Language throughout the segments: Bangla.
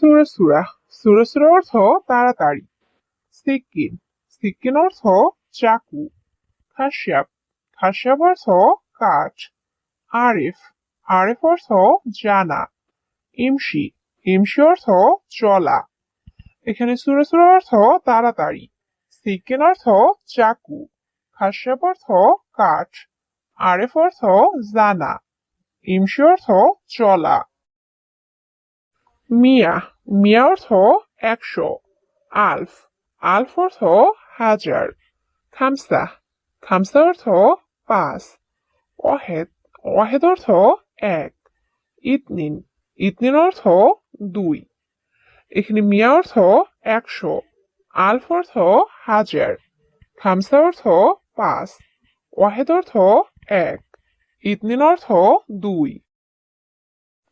সুরা সুরা। সুরা সুরা অর্থ তাড়াতাড়ি। সিকিন সিকিন অর্থ চাকু। খাসিয়াব। খাসিয়াব অর্থ কাঠ। আরিফ। আরিফ অর্থ জানা। ইমশি। ইমশি অর্থ চলা। এখানে সুরা সুরা অর্থ তাড়াতাড়ি। সিকিন অর্থ চাকু। খাসিয়াব অর্থ কাঠ। আরিফ অর্থ জানা। ইমশি অর্থ চলা। মিয়া মিয়া অর্থ একশো, আলফ আলফ অর্থ হাজার, খামসা খামসা অর্থ পাঁচ, ওয়াহেদ ওয়াহেদ অর্থ এক, ইতনিন ইতনিন অর্থ দুই, এখানে মিয়া অর্থ একশো, আলফ অর্থ হাজার, খামসা অর্থ পাঁচ, ওয়াহেদ অর্থ এক, ইতনিন অর্থ দুই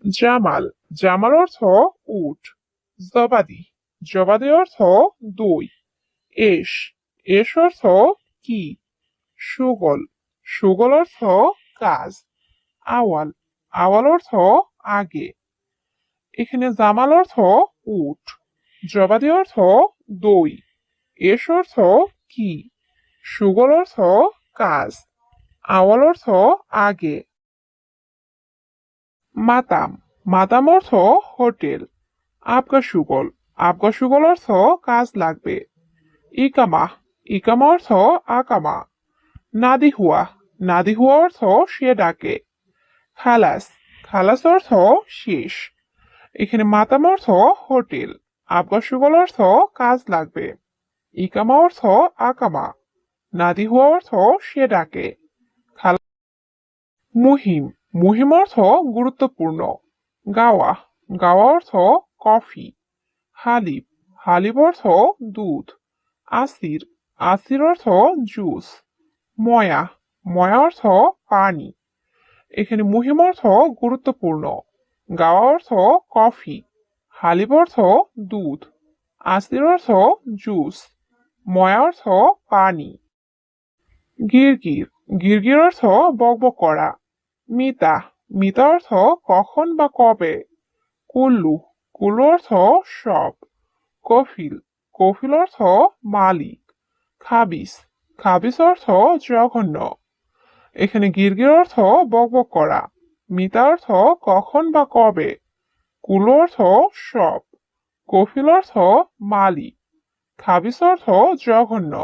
জামাল। জামাল অর্থ উট। জবাদি। জবাদি অর্থ দই। এস এস অর্থ কি? সুগল। সুগল অর্থ কাজ। আওয়াল। আওয়াল অর্থ আগে। এখানে জামাল অর্থ উট। জবাদি অর্থ দই। এস অর্থ কি? সুগল অর্থ কাজ। আওয়াল অর্থ আগে। মাতাম। মাতাম অর্থ হোটেল। আবগা সুগল। আবগা সুগল অর্থ কাজ লাগবে। ইকামা। ইকামা অর্থ আকামা। নাদি হুয়া। নাদি হুয়া অর্থ সে ডাকে। খালাস। খালাস অর্থ শেষ। এখানে মাতাম অর্থ হোটেল। আবগা সুগল অর্থ কাজ লাগবে। ইকামা অর্থ আকামা। নাদি হুয়া অর্থ সে ডাকে। খালা মুহিম। মুহিম অর্থ গুরুত্বপূর্ণ। গাওয়া। গাওয়া অর্থ কফি। হালিব হালিব অর্থ দুধ। আসির। আসির অর্থ জুস। ময়া। ময়া অর্থ পানি। এখানে মুহিম অর্থ গুরুত্বপূর্ণ। গাওয়া অর্থ কফি। হালিব অর্থ দুধ। আসির অর্থ জুস। ময়া অর্থ পানি। গিরগির। গিরগির অর্থ বকবক করা। মিতা। মিতা অর্থ কখন বা কবে? কুল্লু। কুল্লু অর্থ সব। কফিল। কফিল অর্থ মালিক। খাবিস। খাবিস অর্থ জঘন্য। এখানে গিরগির অর্থ বকবক করা। মিতা অর্থ কখন বা কবে? কুলো অর্থ সব। কফিল অর্থ মালিক। খাবিস অর্থ জঘন্য।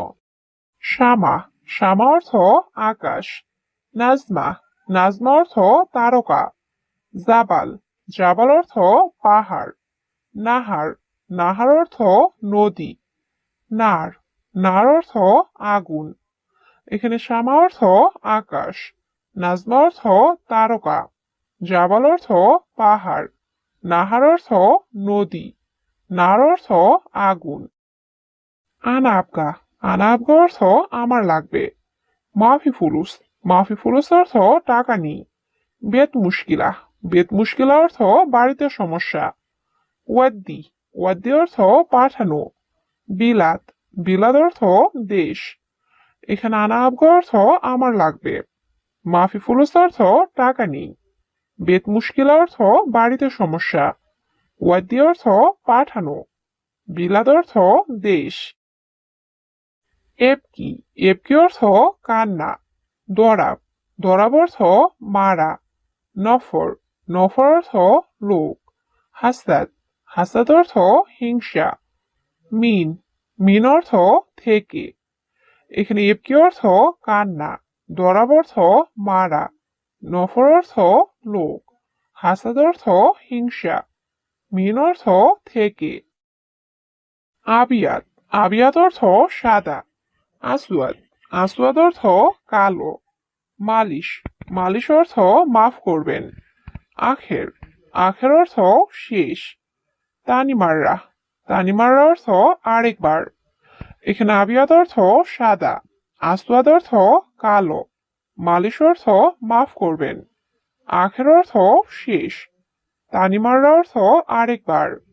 শামা। শামা অর্থ আকাশ। নাজমা। নাজমা অর্থ তারকা। জাবাল জাবাল অর্থ পাহাড়। নাহার নাহার অর্থ নদী। নার নার অর্থ আগুন। এখানে শামা অর্থ আকাশ। নাজমা অর্থ তারকা। জাবাল অর্থ পাহাড়। নাহার অর্থ নদী। নার অর্থ আগুন। আনাবগা আনাবগা অর্থ আমার লাগবে। মাফি ফুলুস। মাফি ফুলুস অর্থ টাকা নেই। বেত মুশকিলা। বেত মুশকিলা অর্থ বাড়িতে সমস্যা। ওয়াদ্দি। ওয়াদ্দি অর্থ পাঠানো। বিলাত। বিলাদ অর্থ দেশ। এখানে আনাবগা অর্থ আমার লাগবে। মাফি ফুলুস অর্থ টাকা নেই। বেত মুশকিলা অর্থ বাড়িতে সমস্যা। ওয়াদ্দি অর্থ পাঠানো। বিলাদ অর্থ দেশ। এপকি। এপকি অর্থ কান্না। দরাব দরাব অর্থ মারা নফর নফর অর্থ লোক। হাসাদ হাসাদ অর্থ হিংসা। মিন। মিন অর্থ থেকে এখানে এবকি অর্থ কান্না। দরাব অর্থ মারা নফর অর্থ লোক। হাসাদ অর্থ হিংসা। মিন অর্থ থেকে আবিয়াত আবিয়াত অর্থ সাদা। আসওয়াদ আসওয়াদ অর্থ কালো। মালিশ। মালিশ অর্থ মাফ করবেন। আখের। আখের অর্থ শেষ। তানিমাররা। তানিমাররা অর্থ আরেকবার। এখানে আবিয়াত অর্থ সাদা। আসওয়াদ অর্থ কালো। মালিশ অর্থ মাফ করবেন। আখের অর্থ শেষ। তানিমাররা অর্থ আরেকবার।